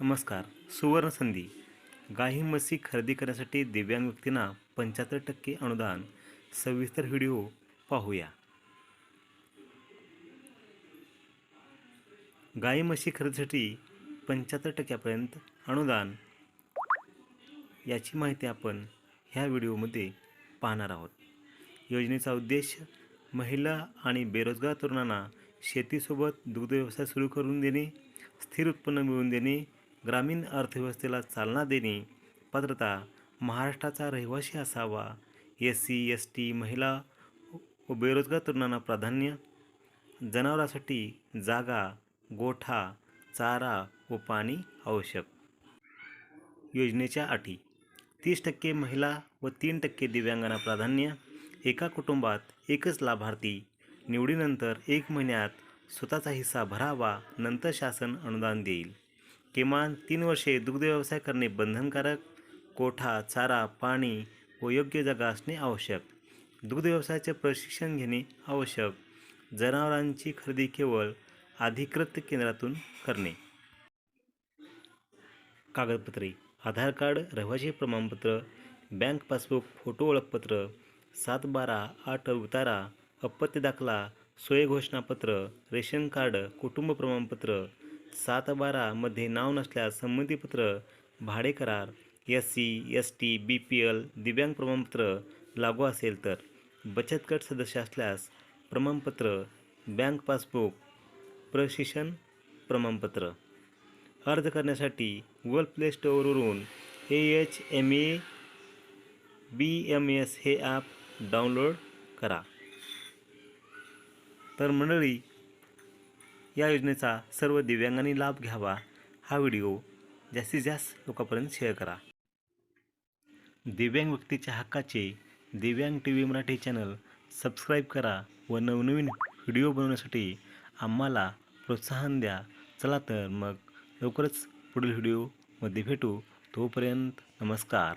नमस्कार सुवर्ण संधी. गाई म्हशी खरेदी करण्यासाठी दिव्यांग व्यक्तींना पंच्याहत्तर टक्के अनुदान. सविस्तर व्हिडिओ पाहूया. गाई म्हशी खरेदीसाठी पंच्याहत्तर टक्क्यापर्यंत अनुदान. याची माहिती आपण ह्या व्हिडिओमध्ये पाहणार आहोत. योजनेचा उद्देश महिला आणि बेरोजगार तरुणांना शेतीसोबत दुग्ध व्यवसाय सुरू करून देणे स्थिर उत्पन्न मिळवून देणे ग्रामीण अर्थव्यवस्थेला चालना देणे पात्रता महाराष्ट्राचा रहिवासी असावा. एस सी एस टी महिला व बेरोजगार तरुणांना प्राधान्य जनावरांसाठी जागा गोठा चारा व पाणी आवश्यक. योजनेच्या अटी तीस टक्के महिला व तीन टक्के दिव्यांगांना प्राधान्य एका कुटुंबात एकच लाभार्थी निवडीनंतर एक महिन्यात स्वतःचा हिस्सा भरावा नंतर शासन अनुदान देईल. किमान तीन वर्षे दुग्ध व्यवसाय करणे बंधनकारक कोठा चारा पाणी व योग्य जागा असणे आवश्यक. दुग्ध व्यवसायाचे प्रशिक्षण घेणे आवश्यक. जनावरांची खरेदी केवळ अधिकृत केंद्रातून करणे. कागदपत्रे आधार कार्ड रहिवासी प्रमाणपत्र बँक पासबुक फोटो ओळखपत्र सात बारा आठ उतारा अपत्य दाखला सोय घोषणापत्र रेशन कार्ड कुटुंब प्रमाणपत्र सात बारामध्ये नाव नसल्यास संमतीपत्र भाडे करार S C S T B P L दिव्यांग प्रमाणपत्र लागू असेल तर. बचत गट सदस्य असल्यास प्रमाणपत्र बँक पासबुक प्रशिक्षण प्रमाणपत्र. अर्ज करण्यासाठी Google play स्टोअरवरून A H M A B M S हे ॲप डाउनलोड करा. तर मंडळी या योजनेचा सर्व दिव्यांगांनी लाभ घ्यावा. हा व्हिडिओ जास्तीत जास्त लोकांपर्यंत शेअर करा. दिव्यांग व्यक्तीच्या हक्काचे दिव्यांग T V Marathi channel subscribe करा व नवनवीन व्हिडिओ बनवण्यासाठी आम्हाला प्रोत्साहन द्या. चला तर मग लवकरच पुढील व्हिडिओमध्ये भेटू. तोपर्यंत नमस्कार.